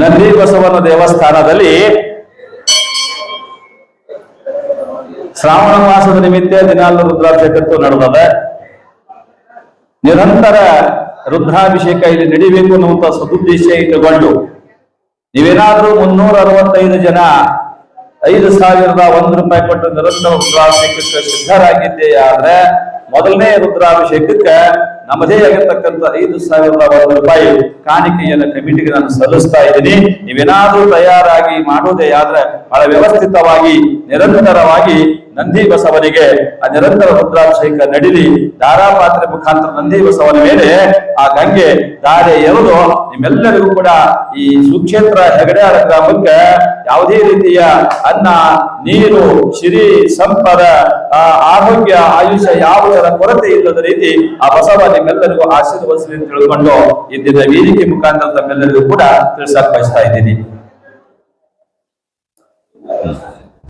ನಂದಿ ಬಸವನ ದೇವಸ್ಥಾನದಲ್ಲಿ ಶ್ರಾವಣ ಮಾಸದ ನಿಮಿತ್ತ ದಿನಾಲು ರುದ್ರಾಭಿಷೇಕತ್ತು ನಡೆದದ. ನಿರಂತರ ರುದ್ರಾಭಿಷೇಕ ಇಲ್ಲಿ ನಡಿಬೇಕು ಅನ್ನುವಂತ ಸದುದ್ದೇಶ ಇಟ್ಟುಕೊಂಡು ನೀವೇನಾದ್ರೂ ಮುನ್ನೂರ ಅರವತ್ತೈದು ಜನ ಐದು ಸಾವಿರದ ಒಂದು ರೂಪಾಯಿ ಕೊಟ್ಟು ನಿರಂತರ ರುದ್ರಾಭಿಷೇಕಕ್ಕೆ ಸಿದ್ಧರಾಗಿದ್ದೇ ಆದ್ರೆ ಮೊದಲನೇ ರುದ್ರಾಭಿಷೇಕಕ್ಕೆ ನಮ್ಮದೇ ಆಗಿರ್ತಕ್ಕಂಥ ಐದು ಸಾವಿರದ ಒಂದು ರೂಪಾಯಿ ಕಾಣಿಕೆಯನ್ನು ಕಮಿಟಿಗೆ ನಾನು ಸಲ್ಲಿಸ್ತಾ ಇದ್ದೀನಿ. ನೀವೇನಾದ್ರೂ ತಯಾರಾಗಿ ಮಾಡುವುದೇ ಆದ್ರೆ ಬಹಳ ವ್ಯವಸ್ಥಿತವಾಗಿ, ನಿರಂತರವಾಗಿ ನಂದಿ ಬಸವನಿಗೆ ಆ ನಿರಂತರ ರುದ್ರಾಭಿಷೇಕ ನಡಿಲಿ ಧಾರಾಪಾತ್ರೆ ಮುಖಾಂತರ ನಂದಿ ಬಸವನ ಮೇಲೆ ಆ ಗಂಗೆ ದಾರೆ ಎರೆದು ನಿಮ್ಮೆಲ್ಲರಿಗೂ ಕೂಡ ಈ ಸುಕ್ಷೇತ್ರ ಹೆಗಡೆ ಗ್ರಾಮಕ್ಕೆ ಯಾವುದೇ ರೀತಿಯ ಅನ್ನ, ನೀರು, ಸಿರಿ, ಸಂಪದ ಆರೋಗ್ಯ, ಆಯುಷ್ಯ ಯಾವುದರ ಕೊರತೆ ಇಲ್ಲದ ರೀತಿ ಆ ಬಸವ ನಿಮ್ಮೆಲ್ಲರಿಗೂ ಆಶೀರ್ವದಿಸಲಿ ಅಂತ ತಿಳ್ಕೊಂಡು ಇಂದಿನ ವೇದಿಕೆ ಮುಖಾಂತರ ತಮ್ಮೆಲ್ಲರಿಗೂ ಕೂಡ ತಿಳಿಸಕ್ ಬಯಸ್ತಾ ಇದ್ದೀನಿ.